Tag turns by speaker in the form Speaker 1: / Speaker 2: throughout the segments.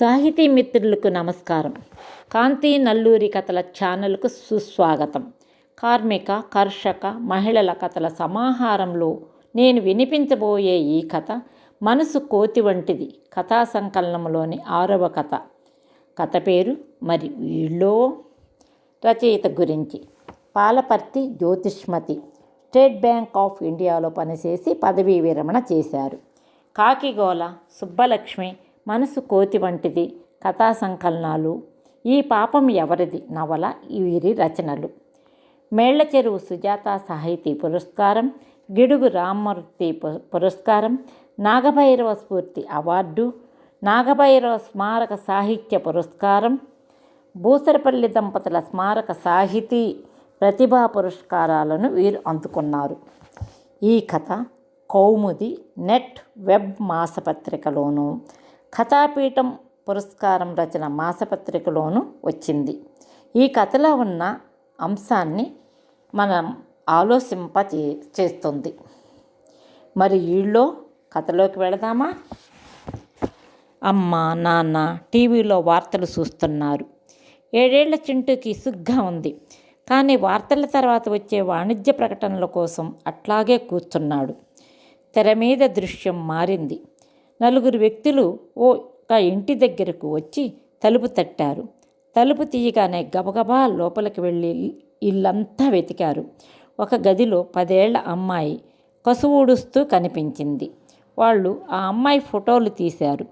Speaker 1: సాహితీ మిత్రులకు నమస్కారం. కాంతి నల్లూరి కథల ఛానల్కు సుస్వాగతం. కార్మిక కర్షక మహిళల కథల సమాహారంలో నేను వినిపించబోయే ఈ కథ మనసు కోతి వంటిది కథా సంకలనంలోని ఆరవ కథ. కథ పేరు మరి వీళ్ళో? రచయిత గురించి. Palaparthi Jyotishmati State Bank of ఇండియాలో పనిచేసి పదవీ విరమణ చేశారు. కాకిగోల సుబ్బలక్ష్మి మనసు కోతి వంటిది. కథా సంకలనాలు. ఈ పాపం ఎవరిది? నవల వీరి రచనలు. మేళ్ళ చెరువు సుజాత సాహితీ పురస్కారం. గిడుగు రామ్మూర్తి పు- పురస్కారం. నాగభైరవ స్ఫూర్తి అవార్డు. నాగభైరవ స్మారక సాహిత్య పురస్కారం. బూసరపల్లి దంపతుల స్మారక సాహితీ ప్రతిభా పురస్కారాలను వీరు అందుకున్నారు. ఈ కథ కౌముది నెట్ వెబ్ మాసపత్రికలోనూ కథాపీఠం పురస్కారం రచన మాసపత్రికలోనూ వచ్చింది. ఈ కథలో ఉన్న అంశాన్ని మనం ఆలోచింప చే- చేస్తుంది. మరి వీళ్ళో కథలోకి వెళదామా? అమ్మ నాన్న టీవీలో వార్తలు చూస్తున్నారు. ఏడేళ్ళ చింటూకి సుగ్గా ఉంది. కానీ వార్తల తర్వాత వచ్చే వాణిజ్య ప్రకటనల కోసం అట్లాగే కూర్చున్నాడు. తెర మీద దృశ్యం మారింది. నలుగురు వ్యక్తులు ఓ ఒక ఇంటి దగ్గరకు వచ్చి తలుపు తట్టారు. తలుపు తీయగానే గబగబా లోపలికి వెళ్ళి ఇల్లంతా వెతికారు. ఒక గదిలో పదేళ్ళ అమ్మాయి కసువుడుస్తూ కనిపించింది. వాళ్ళు ఆ అమ్మాయి ఫోటోలు తీశారు.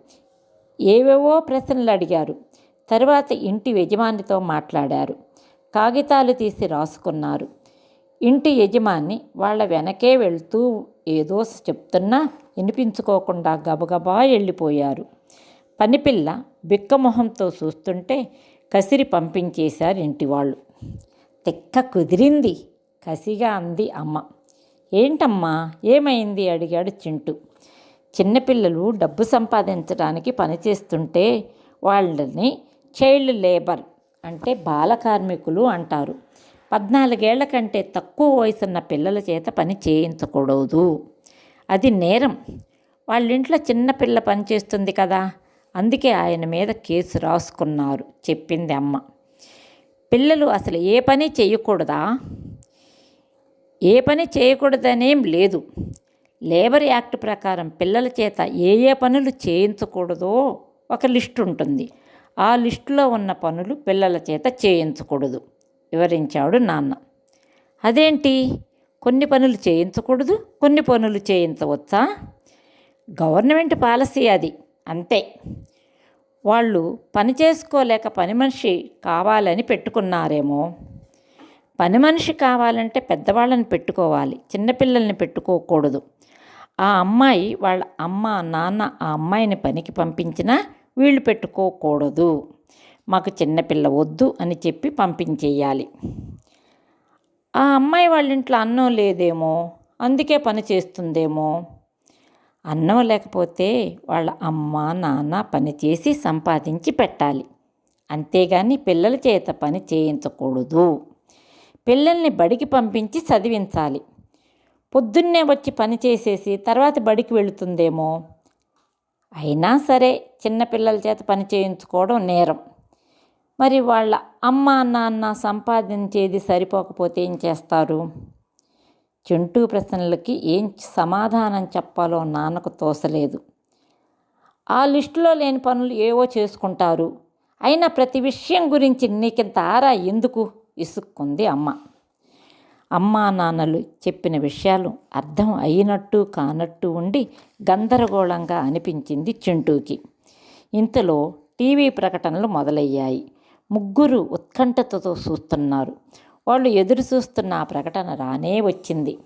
Speaker 1: ఏవేవో ప్రశ్నలు అడిగారు. తర్వాత ఇంటి యజమానితో మాట్లాడారు. కాగితాలు తీసి రాసుకున్నారు. ఇంటి యజమాని వాళ్ళ వెనకే వెళ్తూ ఏదో చెప్తున్నా వినిపించుకోకుండా గబగబా వెళ్ళిపోయారు. పనిపిల్ల బిక్కమొహంతో చూస్తుంటే కసిరి పంపించేశారు ఇంటి వాళ్ళు తెక్క కుదిరింది కసిగా అంది అమ్మ. ఏంటమ్మా ఏమైంది? అడిగాడు చింటూ. చిన్నపిల్లలు డబ్బు సంపాదించడానికి పనిచేస్తుంటే వాళ్ళని చైల్డ్ లేబర్ అంటే బాల కార్మికులు అంటారు. పద్నాలుగేళ్ళ కంటే తక్కువ వయసున్న పిల్లల చేత పని చేయించకూడదు. అది నేరం. వాళ్ళ ఇంట్లో చిన్న పిల్ల పనిచేస్తుంది కదా. అందుకే ఆయన మీద కేసు రాసుకున్నారు చెప్పింది అమ్మ. పిల్లలు అసలు ఏ పని చేయకూడదా? ఏ పని చేయకూడదనేం లేదు. లేబర్ యాక్ట్ ప్రకారం పిల్లల చేత ఏ ఏ పనులు చేయించకూడదో ఒక లిస్ట్ ఉంటుంది. ఆ లిస్టులో ఉన్న పనులు పిల్లల చేత చేయించకూడదు. వివరించాడు నాన్న. అదేంటి? కొన్ని పనులు చేయించకూడదు కొన్ని పనులు చేయించవచ్చా? గవర్నమెంట్ పాలసీ అది అంతే. వాళ్ళు పని చేసుకోలేక పని మనిషి కావాలని పెట్టుకున్నారేమో. పని మనిషి కావాలంటే పెద్దవాళ్ళని పెట్టుకోవాలి చిన్నపిల్లల్ని పెట్టుకోకూడదు. ఆ అమ్మాయి వాళ్ళ అమ్మ నాన్న ఆ అమ్మాయిని పనికి పంపించినా వీళ్ళు పెట్టుకోకూడదు. మాకు చిన్నపిల్ల వద్దు అని చెప్పి పంపించేయాలి. ఆ అమ్మాయి వాళ్ళ ఇంట్లో అన్నం లేదేమో అందుకే పని చేస్తుందేమో. అన్నం లేకపోతే వాళ్ళ అమ్మ నాన్న పని చేసి సంపాదించి పెట్టాలి. అంతేగాని పిల్లల చేత పని చేయించకూడదు. పిల్లల్ని బడికి పంపించి చదివించాలి. పొద్దున్నే వచ్చి పని చేసేసి తర్వాత బడికి వెళుతుందేమో. అయినా సరే చిన్నపిల్లల చేత పని చేయించుకోవడం నేరం. మరి వాళ్ళ అమ్మ నాన్న సంపాదించేది సరిపోకపోతే ఏం చేస్తారు? చింటూ ప్రశ్నలకి ఏం సమాధానం చెప్పాలో నాన్నకు తోసలేదు. ఆ లిస్టులో లేని పనులు ఏవో చేసుకుంటారు. అయినా ప్రతి విషయం గురించి నీకింత ఆరా ఎందుకు? ఇసుక్కుంది అమ్మ. అమ్మా నాన్నలు చెప్పిన విషయాలు అర్థం అయినట్టు కానట్టు ఉండి గందరగోళంగా అనిపించింది చింటూకి. ఇంతలో టీవీ ప్రకటనలు మొదలయ్యాయి. ముగ్గురు ఉత్కంఠతతో చూస్తున్నారు. వాళ్ళు ఎదురు చూస్తున్న ఆ ప్రకటన రానే వచ్చింది.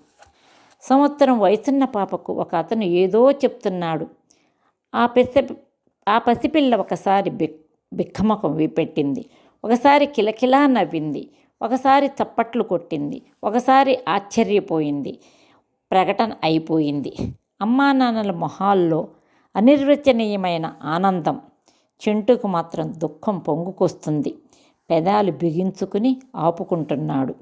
Speaker 1: సంవత్సరం వయసున్న పాపకు ఒక అతను ఏదో చెప్తున్నాడు. ఆ పెసి ఆ పసిపిల్ల ఒకసారి బిక్కమకం బిక్కమొఖం విపెట్టింది ఒకసారి కిలకిలా నవ్వింది. ఒకసారి చప్పట్లు కొట్టింది. ఒకసారి ఆశ్చర్యపోయింది. ప్రకటన అయిపోయింది. అమ్మా నాన్నల మొహాల్లో అనిర్వచనీయమైన ఆనందం. చింటుకు మాత్రం దుఃఖం పొంగుకొస్తుంది. పెదాలు బిగించుకుని ఆపుకుంటున్నాడు.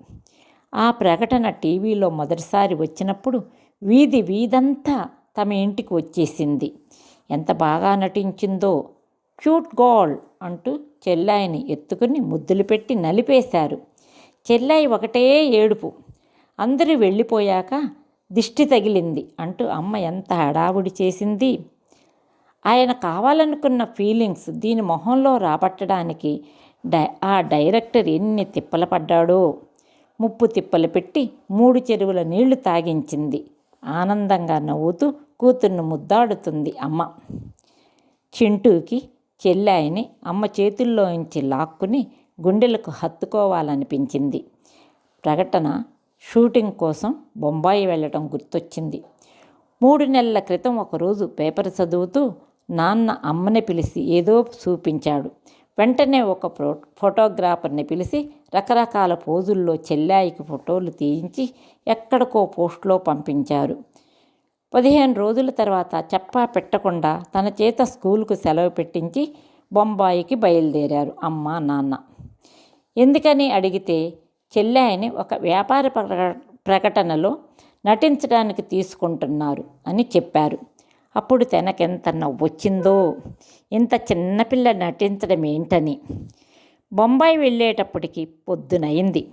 Speaker 1: ఆ ప్రకటన టీవీలో మొదటిసారి వచ్చినప్పుడు వీధి వీధంతా తమ ఇంటికి వచ్చేసింది. ఎంత బాగా నటించిందో క్యూట్ గోల్ అంటూ చెల్లాయిని ఎత్తుకుని ముద్దులు పెట్టి నలిపేశారు. చెల్లాయి ఒకటే ఏడుపు. అందరూ వెళ్ళిపోయాక దిష్టి తగిలింది అంటూ అమ్మ ఎంత హడావుడి చేసింది? ఆయన కావాలనుకున్న ఫీలింగ్స్ దీని మొహంలో రాబట్టడానికి డై ఆ డైరెక్టర్ ఎన్ని తిప్పలు పడ్డాడో. ముప్పు తిప్పలు పెట్టి మూడు చెరువుల నీళ్ళు తాగించింది. ఆనందంగా నవ్వుతూ కూతుర్ను ముద్దాడుతుంది అమ్మ. చింటూకి చెల్లాయిని అమ్మ చేతుల్లోంచి లాక్కుని గుండెలకు హత్తుకోవాలనిపించింది. ప్రకటన షూటింగ్ కోసం బొంబాయి వెళ్ళటం గుర్తొచ్చింది. మూడు నెలల క్రితం ఒకరోజు పేపర్ చదువుతూ నాన్న అమ్మని పిలిచి ఏదో చూపించాడు. వెంటనే ఒక ప్రో ఫోటోగ్రాఫర్ని పిలిచి రకరకాల పోజుల్లో చెల్లాయికి ఫోటోలు తీయించి ఎక్కడికో పోస్ట్లో పంపించారు. పదిహేను రోజుల తర్వాత చెప్పా పెట్టకుండా తన చేత స్కూల్కు సెలవు పెట్టించి బొంబాయికి బయలుదేరారు అమ్మ నాన్న. ఎందుకని అడిగితే చెల్లాయిని ఒక వ్యాపార ప్రక- ప్రకటనలో నటించడానికి తీసుకుంటున్నారు అని చెప్పారు. అప్పుడు తనకెంత నవ్వొచ్చిందో ఇంత చిన్నపిల్ల నటించడం ఏంటని. బొంబాయి వెళ్ళేటప్పటికి పొద్దునయింది.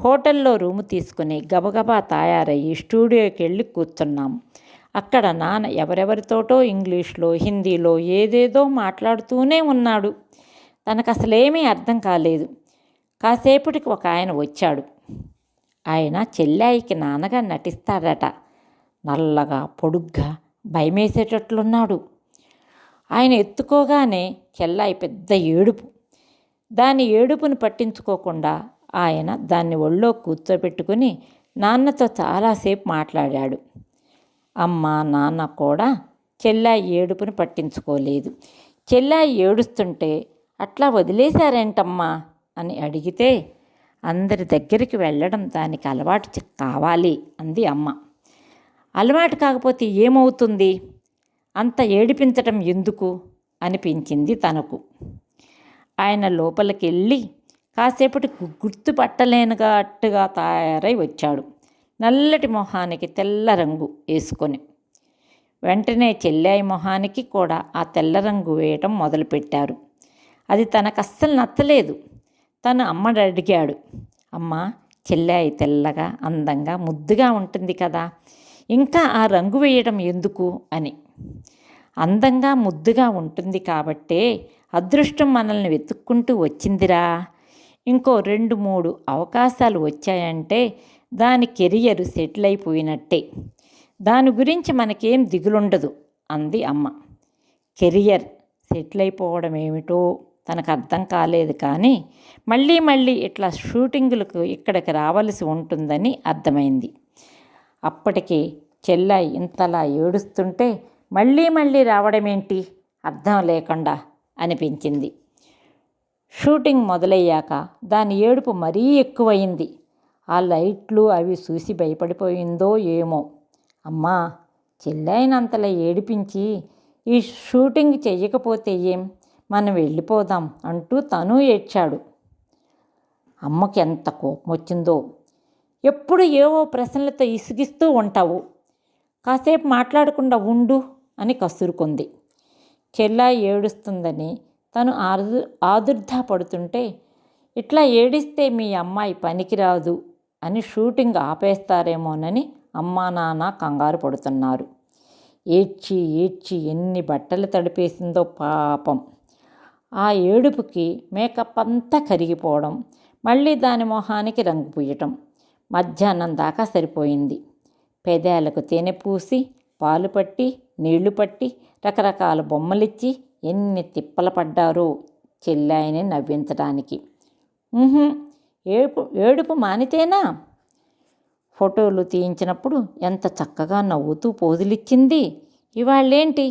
Speaker 1: హోటల్లో రూము తీసుకుని గబగబా తయారయ్యి స్టూడియోకి వెళ్ళి కూర్చున్నాం. అక్కడ నాన్న ఎవరెవరితోటో ఇంగ్లీష్లో హిందీలో ఏదేదో మాట్లాడుతూనే ఉన్నాడు. తనకు అసలేమీ అర్థం కాలేదు. కాసేపటికి ఒక ఆయన వచ్చాడు. ఆయన చెల్లాయికి నాన్నగా నటిస్తాడట. నల్లగా పొడుగ్గా భయమేసేటట్లున్నాడు. ఆయన ఎత్తుకోగానే చెల్లాయి పెద్ద ఏడుపు. దాని ఏడుపును పట్టించుకోకుండా ఆయన దాన్ని ఒళ్ళో కూర్చోబెట్టుకుని నాన్నతో చాలాసేపు మాట్లాడాడు. అమ్మ నాన్న కూడా చెల్లాయి ఏడుపుని పట్టించుకోలేదు. చెల్లాయి ఏడుస్తుంటే అట్లా వదిలేశారేంటమ్మా? అని అడిగితే అందరి దగ్గరికి వెళ్ళడం దానికి అలవాటు కావాలి అంది అమ్మ. అలవాటు కాకపోతే ఏమవుతుంది? అంత ఏడిపించటం ఎందుకు? అనిపించింది తనకు. ఆయన లోపలికి వెళ్ళి కాసేపటి గు- గుర్తుపట్టలేనుగాట్టుగా తయారై వచ్చాడు. నల్లటి మొహానికి తెల్ల రంగు వేసుకొని. వెంటనే చెల్లాయి మొహానికి కూడా ఆ తెల్ల రంగు వేయటం మొదలుపెట్టారు. అది తనకు అస్సలు నచ్చలేదు. తను అమ్మని అడిగాడు అమ్మ చెల్లాయి తెల్లగా అందంగా ముద్దుగా ఉంటుంది కదా. ఇంకా ఆ రంగు వేయడం ఎందుకు అని. అందంగా ముద్దుగా ఉంటుంది కాబట్టే అదృష్టం మనల్ని వెతుక్కుంటూ వచ్చిందిరా. ఇంకో రెండు మూడు అవకాశాలు వచ్చాయంటే దాని కెరియర్ సెటిల్ అయిపోయినట్టే. దాని గురించి మనకేం దిగులుండదు అంది అమ్మ. కెరియర్ సెటిల్ అయిపోవడం ఏమిటో తనకు అర్థం కాలేదు కానీ మళ్ళీ మళ్ళీ ఇట్లా షూటింగులకు ఇక్కడికి రావలసి ఉంటుందని అర్థమైంది. అప్పటికి చెల్లాయి ఇంతలా ఏడుస్తుంటే మళ్ళీ మళ్ళీ రావడమేంటి? అర్థం లేకుండా అనిపించింది. షూటింగ్ మొదలయ్యాక దాని ఏడుపు మరీ ఎక్కువయింది ఆ లైట్లు అవి చూసి భయపడిపోయిందో ఏమో. అమ్మా చెల్లైనంతలా ఏడిపించి ఈ షూటింగ్ చెయ్యకపోతే ఏం? మనం వెళ్ళిపోదాం అంటూ తను ఏడ్చాడు. అమ్మకి ఎంత కోపం వచ్చిందో ఎప్పుడు ఏవో ప్రశ్నలతో ఇసిగిస్తూ ఉంటావు. కాసేపు మాట్లాడకుండా ఉండు అని కసురుకుంది. చెల్లాయి ఏడుస్తుందని తను ఆదు ఆదుర్ధ పడుతుంటే ఇట్లా ఏడిస్తే మీ అమ్మాయి పనికిరాదు అని షూటింగ్ ఆపేస్తారేమోనని అమ్మా నాన్న కంగారు పడుతున్నారు. ఏడ్చి ఏడ్చి ఎన్ని బట్టలు తడిపేసిందో పాపం. ఆ ఏడుపుకి మేకప్ అంతా కరిగిపోవడం మళ్ళీ దాని మొహానికి రంగు పూయటం మధ్యాహ్నం దాకా సరిపోయింది. పెదాలకు తేనె పూసి పాలు పట్టి నీళ్ళు పట్టి రకరకాల బొమ్మలిచ్చి ఎన్ని తిప్పలు పడ్డారో చెల్లాయిని నవ్వించడానికి ఏడుపు ఏడుపు మానితేనా? ఫోటోలు తీయించినప్పుడు ఎంత చక్కగా నవ్వుతూ పోజులిచ్చింది. ఇవాళ్ళేంటి?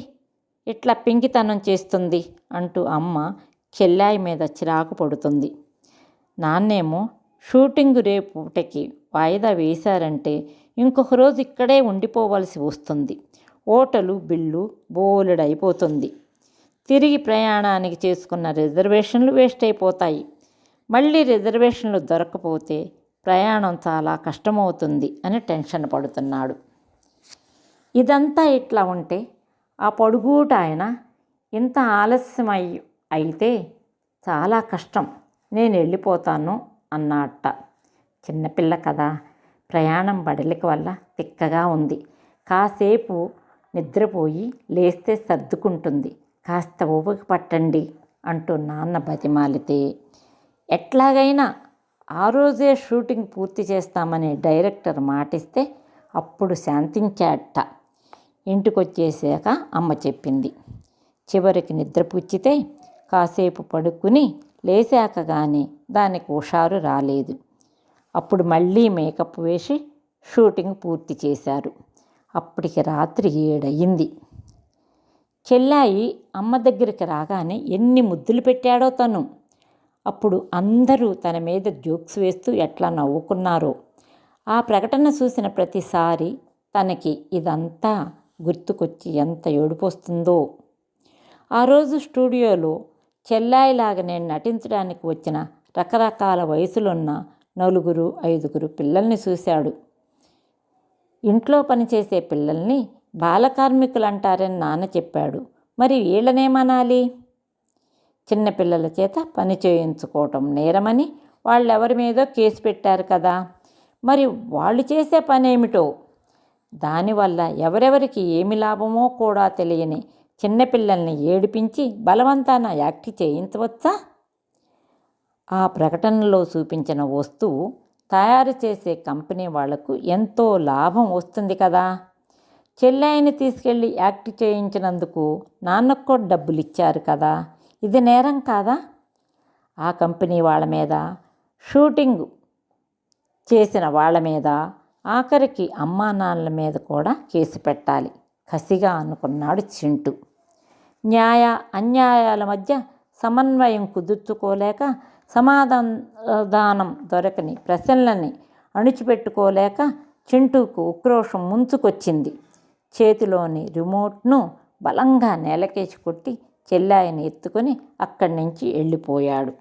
Speaker 1: ఇట్లా పెంకితనం చేస్తుంది అంటూ అమ్మ చెల్లాయి మీద చిరాకు పడుతుంది. నాన్నేమో షూటింగ్ రేపుటకి వాయిదా వేశారంటే ఇంకొక రోజు ఇక్కడే ఉండిపోవలసి వస్తుంది. ఓటలు బిల్లు బోలెడైపోతుంది. తిరిగి ప్రయాణానికి చేసుకున్న రిజర్వేషన్లు వేస్ట్ అయిపోతాయి మళ్ళీ రిజర్వేషన్లు దొరకపోతే ప్రయాణం చాలా కష్టమవుతుంది అని టెన్షన్ పడుతున్నాడు. ఇదంతా ఇట్లా ఉంటే ఆ పొడుగూట ఆయన ఇంత ఆలస్యమై అయితే చాలా కష్టం. నేను వెళ్ళిపోతాను అన్నట్ట. చిన్నపిల్ల కదా. ప్రయాణం బడలిక వల్ల తిక్కగా ఉంది. కాసేపు నిద్రపోయి లేస్తే సర్దుకుంటుంది. కాస్త ఓపిక పట్టండి అంటూ నాన్న బతిమాలితే. ఎట్లాగైనా ఆ రోజే షూటింగ్ పూర్తి చేస్తామని డైరెక్టర్ మాటిస్తే అప్పుడు శాంతించాట. ఇంటికొచ్చేసాక అమ్మ చెప్పింది. చివరికి నిద్రపుచ్చితే కాసేపు పడుకుని లేచాక కానీ దానికి హుషారు రాలేదు. అప్పుడు మళ్ళీ మేకప్ వేసి షూటింగ్ పూర్తి చేశారు. అప్పటికి రాత్రి ఏడయింది. చెల్లాయి అమ్మ దగ్గరికి రాగానే ఎన్ని ముద్దులు పెట్టాడో తను. అప్పుడు అందరూ తన మీద జోక్స్ వేస్తూ ఎట్లా నవ్వుకున్నారో. ఆ ప్రకటన చూసిన ప్రతిసారి తనకి ఇదంతా గుర్తుకొచ్చి ఎంత ఏడుపొస్తుందో. ఆ రోజు స్టూడియోలో చెల్లాయిలాగా నేను నటించడానికి వచ్చిన రకరకాల వయసులున్న నలుగురు ఐదుగురు పిల్లల్ని చూశాడు. ఇంట్లో పనిచేసే పిల్లల్ని బాలకార్మికులు అంటారని నాన్న చెప్పాడు. మరి వీళ్ళనేమనాలి? చిన్నపిల్లల చేత పని చేయించుకోవటం నేరమని వాళ్ళెవరి మీదో కేసు పెట్టారు కదా. మరి వాళ్ళు చేసే పని ఏమిటో దానివల్ల ఎవరెవరికి ఏమి లాభమో కూడా తెలియని చిన్నపిల్లల్ని ఏడిపించి బలవంతాన యాక్ట్ చేయించవచ్చా? ఆ ప్రకటనలో చూపించిన వస్తువు తయారు చేసే కంపెనీ వాళ్ళకు ఎంతో లాభం వస్తుంది కదా. చెల్లాయిని తీసుకెళ్ళి యాక్ట్ చేయించినందుకు నాన్నకు కూడా డబ్బులు ఇచ్చారు కదా. ఇది నేరం కాదా? ఆ కంపెనీ వాళ్ళ మీద షూటింగ్ చేసిన వాళ్ళ మీద ఆఖరికి అమ్మా నాన్నల మీద కూడా కేసు పెట్టాలి. కసిగా అనుకున్నాడు చింటూ. న్యాయ అన్యాయాల మధ్య సమన్వయం కుదుర్చుకోలేక సమాధానం దొరకని ప్రశ్నలని అణిచిపెట్టుకోలేక చింటూకు ఉక్రోషం ముంచుకొచ్చింది. చేతిలోని రిమోట్ను బలంగా నేలకేసి కొట్టి చెల్లాయిని ఎత్తుకొని అక్కడి నుంచి వెళ్ళిపోయాడు.